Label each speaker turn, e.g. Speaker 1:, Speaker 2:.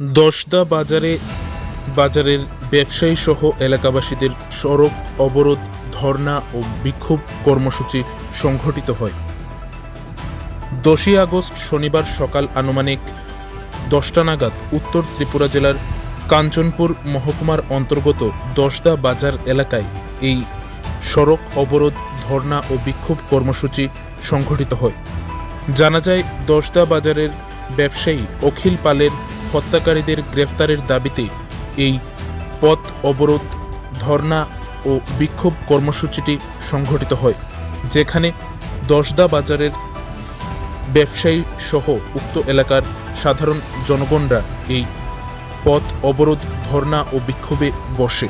Speaker 1: দশদা বাজারে, বাজারের ব্যবসায়ী সহ এলাকাবাসীদের সড়ক অবরোধ, ধর্ণা ও বিক্ষোভ কর্মসূচি সংঘটিত হয়। দশই আগস্ট শনিবার সকাল আনুমানিক দশটা নাগাদ উত্তর ত্রিপুরা জেলার কাঞ্চনপুর মহকুমার অন্তর্গত দশদা বাজার এলাকায় এই সড়ক অবরোধ, ধর্ণা ও বিক্ষোভ কর্মসূচি সংঘটিত হয়। জানা যায়, দশদা বাজারের ব্যবসায়ী অখিল পালের হত্যাকারীদের গ্রেফতারের দাবিতে এই পথ অবরোধ, ধর্ণা ও বিক্ষোভ কর্মসূচিটি সংঘটিত হয়, যেখানে দশদা বাজারের ব্যবসায়ী সহ উক্ত এলাকার সাধারণ জনগণরা এই পথ অবরোধ, ধর্ণা ও বিক্ষোভে বসে।